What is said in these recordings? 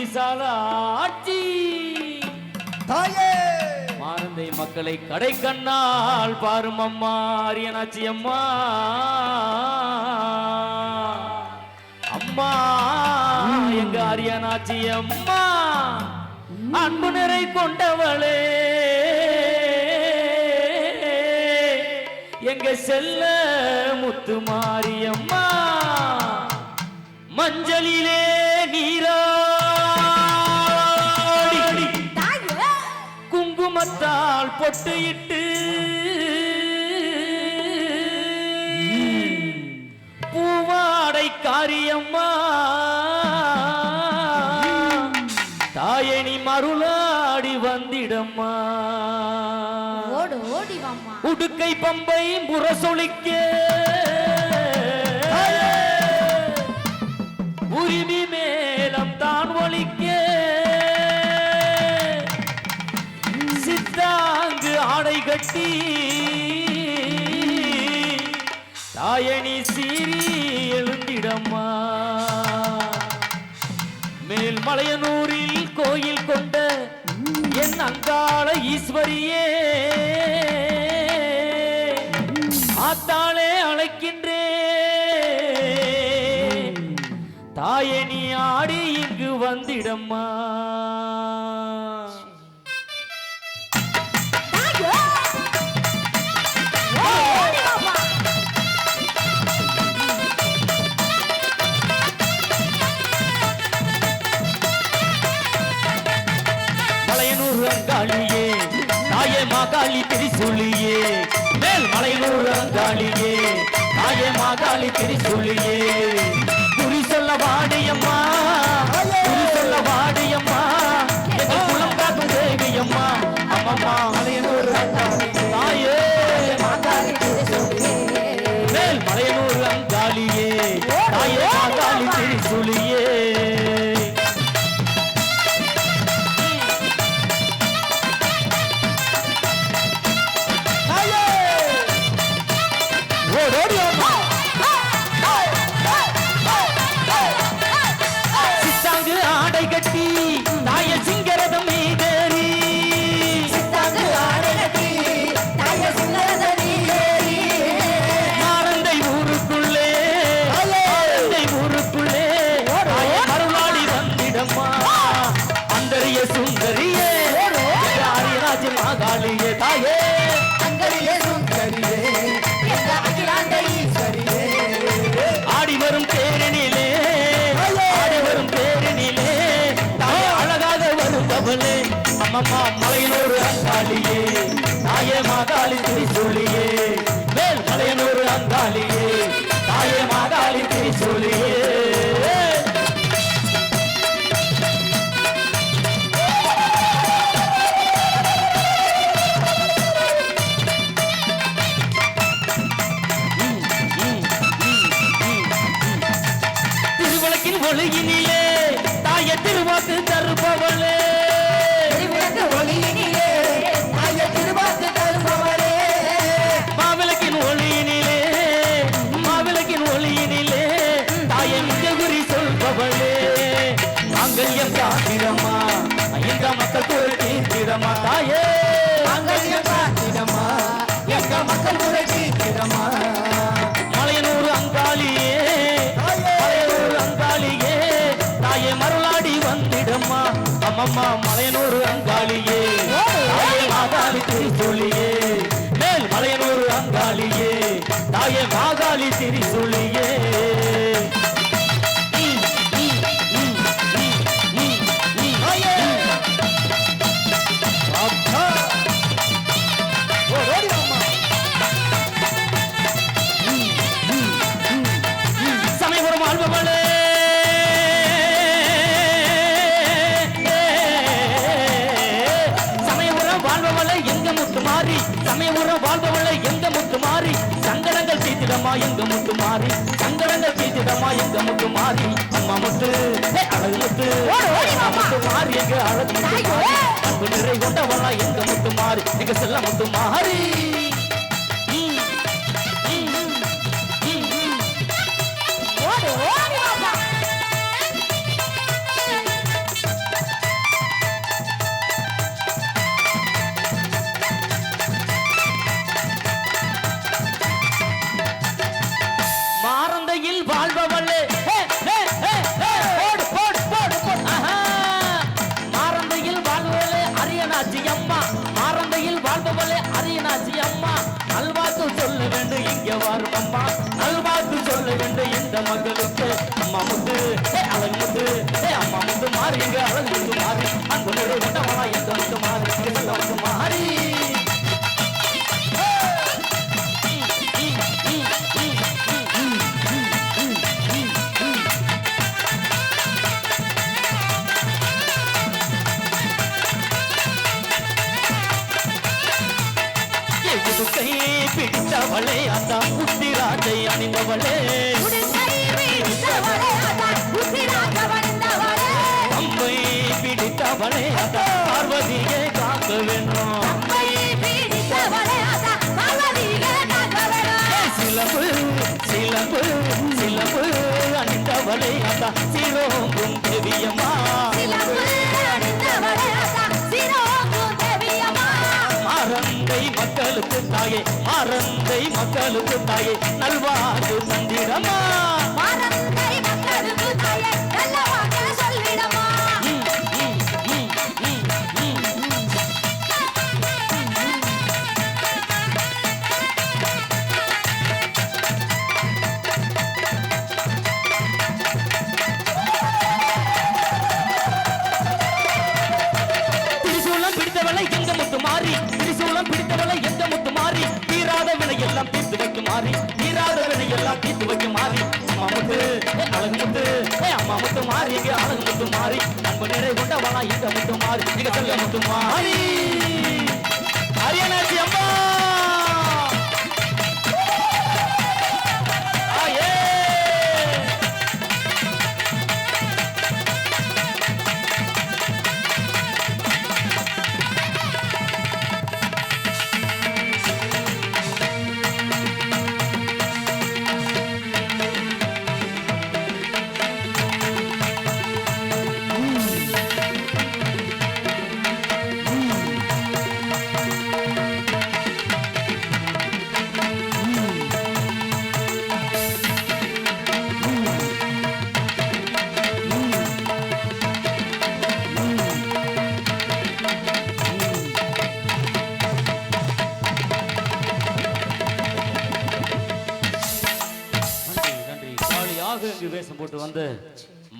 விசாலாட்சி தாயே! மானந்தை மக்களை கடை கண்ணால் பாரும் அம்மா அரியனாச்சி அம்மா. அம்மா எங்க அரியனாச்சி அம்மா? அன்பு நிறை கொண்டவளே. எங்க செல்ல முத்து மாரியம்மா. மஞ்சளிலே பொட்டு இட்டு பூவாடை காரியம்மா. தாயணி மருளாடி வந்திடம்மா. உடுக்கை பம்பை முரசொலிக்க கட்டி தாயணி சீரி எழுந்திடம்மா. மேல்மலையனூரில் கோயில் கொண்ட என் அங்காள ஈஸ்வரியே ஆத்தாளே அழைக்கின்றே. தாயணி ஆடி இங்கு வந்திடம்மா. மாகாளி திரிசூலியே குறி சொல்ல வாடியம்மா மக்கள் குறை தீர்த்திடமா தாயே. எங்க மக்கள் முறை தீர்த்திடமா மலையனூர் அங்காளியே. மலையனூர் அங்காளியே. தாயே மருளாடி வந்திடம்மா. அம்மம்மா மலையனூர் அங்காளியே. தாயே மாகாளி திரிசூலியே மேல் மலையனூர் அங்காளியே. தாயே மாகாளி திரிசூலியே மாறி சமயபுரம் வாழ்பவளை எங்க முத்து மாறி? சங்கடங்கள் தீத்திடமா எங்க முத்து மாறி? சங்கடங்கள் தீத்திடமா எங்க முத்து மாறி? அம்மா முத்து அழகு முத்து. முத்து மாறி எங்க அழகு முத்து மாறி? அன்பு நிறை கொண்டவளா எங்க முத்து மாறி? எங்க செல்ல முத்து மாறி? பிடித்தவளே பார்வதியை காக்க வேணும். சிலம்பு சிலம்பு சிலம்பு அணிந்தவளே அந்த சிரோங்கும் தேவியம்மா. மறந்தை மக்களுக்கு தாயே மறந்தை மக்களுக்கு தாயே நல்வாக்கு தந்திடமா மாறி நீராதவனை எல்லாம் தீர்த்து வைக்க மாறி அம்மா முத்து அழகு முத்து அம்மா முத்து மாறி எங்க அழகு முத்து மாறி அன்பு நிறை கொண்டவளா எங்க முத்து மாறி எங்க செல்ல முத்து மாறி.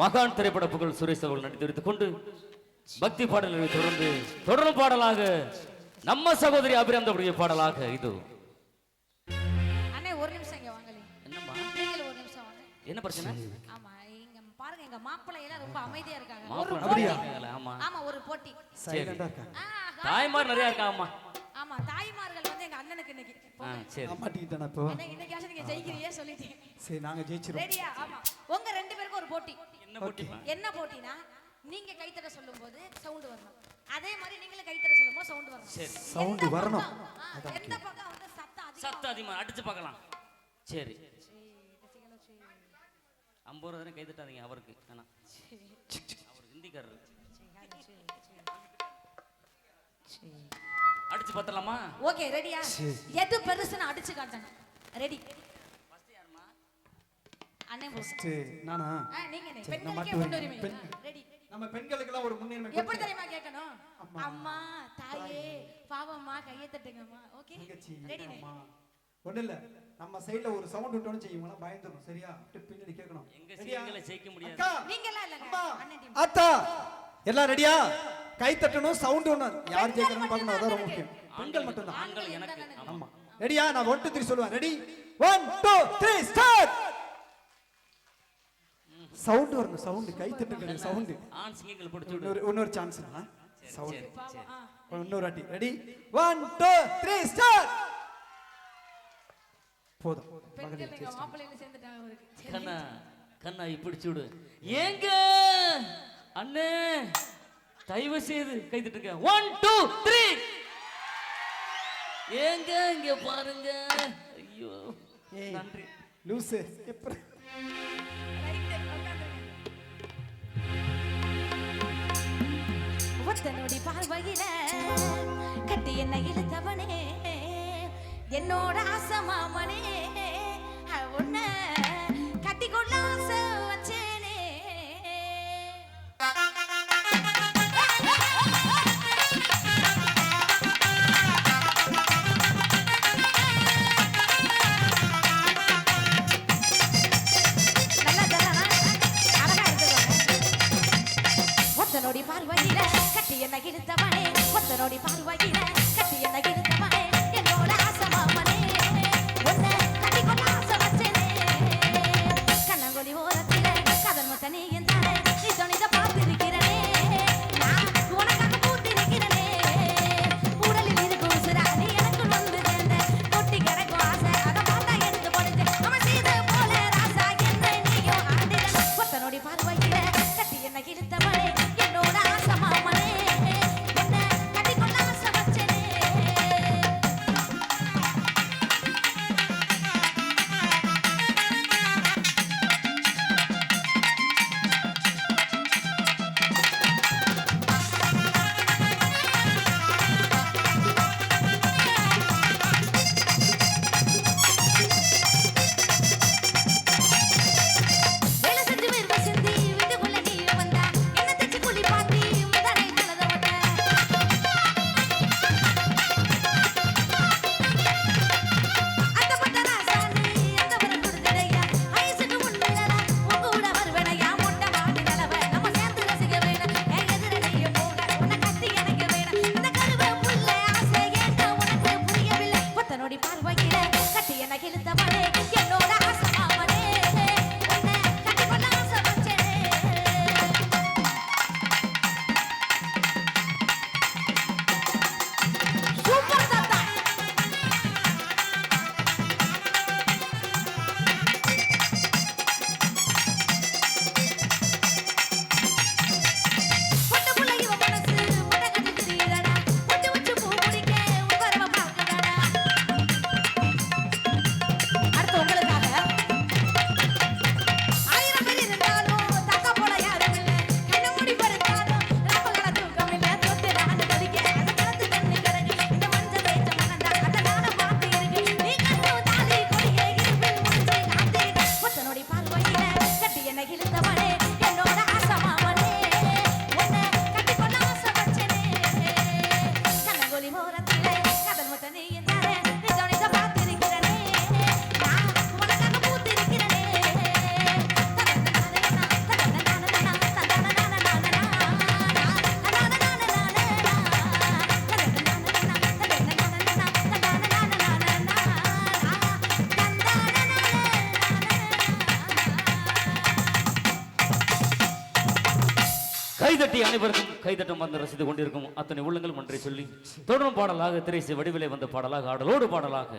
மகான் திரைப்பட புகழ் சுரேஷ் அவர்கள் நடித்து கொண்டு பக்தி பாடல்களை தொடர்ந்து தொடர்ந்து பாடலாக நம்ம சகோதரி அபிராமதபுரிய பாடலாக இது. அண்ணே ஒரு நிமிஷம் இங்க வாங்கலே என்னம்மா? நீங்களும் ஒரு நிமிஷம் வாங்க. என்ன பிரச்சனை? ஆமா இங்க பாருங்க எங்க மாப்பிள்ளை எல்லாம் ரொம்ப அமைதியா இருக்காங்க. ஒரு போட்டி? ஆமா. ஆமா ஒரு போட்டி. இருக்காங்க தாய்மார் நிறைய இருக்காங்கம்மா ஆமா தாய்மார்கள் வந்து எங்க அண்ணனுக்கு இன்னைக்கு. சரி. மாட்டிக்கிட்டேன் இப்போ? இன்னைக்கு இன்னைக்காச்சும் நீங்க ஜெயிக்கிறீங்க சொல்லிட்டீங்க. சரி நாங்க ஜெயிச்சிரும் ரெடியா ஆமா. உங்க ரெண்டு பேருக்கும் ஒரு போட்டி. என்ன போட்டிமா என்ன போட்டினா நீங்க கைத்தட்ட சொல்லும்போது சவுண்ட் வரணும். அதே மாதிரி நீங்களும் கைத்தட்ட சொல்லும்போது சவுண்ட் வரணும். சரி. சவுண்ட் எந்த வரணும். எந்த பக்கம் வந்து சத்தம் அதிகம்? சத்தம் அதிகமா அடிச்சு பார்க்கலாம். சரி. ஐம்பது ரூபா தானே கை தட்டாதீங்க அவருக்கு. வேணா அவர் ஹிந்திக்காரர். அடிச்சு பார்த்தலாமா ஓகே ரெடியா எது பெருசுன்னு அடிச்சு காட்டுங்க ரெடி நானா? நீங்க பெண்களுக்கே. முன்னுரிமை ரெடி. நம்ம பெண்களுக்கெல்லாம் ஒரு முன்னுரிமை எப்படி தெரியுமா கேட்கணும்? அம்மா. தாயே பாவம்மா கையை தட்டுங்கம்மா. ஓகே ரெடி இல்ல. நம்ம சைடுல ஒரு சவுண்ட் விட்டோம்னு செய்யுங்களா பயந்துரும். சரியா? பின்னாடி கேட்கணும். எங்க ஜெயிக்க முடியாது. அக்கா நீங்க எல்லாம் டீம் அத்தா எல்லாம் ரெடியா? கை தட்டணும் சவுண்ட் ஒண்ணு யார் ஜெயிக்கணும்னு பார்க்கணும். அதான் ரொம்ப முக்கியம். பெண்கள் மட்டும்தான். ஆண்கள் எனக்கு. ஆமா. ஆமா ரெடியா? நான் ஒன் டூ த்ரீ சொல்லுவேன். Ready one two three start sound வரணும் சவுண்ட். கை தட்டுங்க சவுண்ட். ஆண் சிங்கங்கள் பிடிச்சு விடு. இன்னொரு இன்னொரு சான்ஸ் சரி சவுண்ட். இன்னொரு வாட்டி. Ready one two three start போதும். பெண்கள் மகளிர் எங்க மாப்பிள்ளையில சேர்ந்துட்டாங்க அவருக்கு சரி. கண்ணா கண்ணா பிடிச்சு விடு. ஏங்க? அண்ணே தயவு செய்து கை தட்டுங்க. ஒன் டூ த்ரீ ஏங்க இங்க பாருங்க. ஐயோ. நன்றி. லூசு. எப்படி? ஒத்தனோடி பார்வையில கட்டி என்ன இழுத்தவனே. என்னோட ஆசமாமனே கட்டி என்ன இழுத்தவனே ஒத்தனோடி கைதட்டி அனைவருக்கும் கைதட்டம் வந்து ரசித்து கொண்டிருக்கும் அத்தனை உள்ளங்கள் ஒன்றை சொல்லி தொடரும் பாடலாக திரைசி வடிவிலே வந்த பாடலாக ஆடலோடு பாடலாக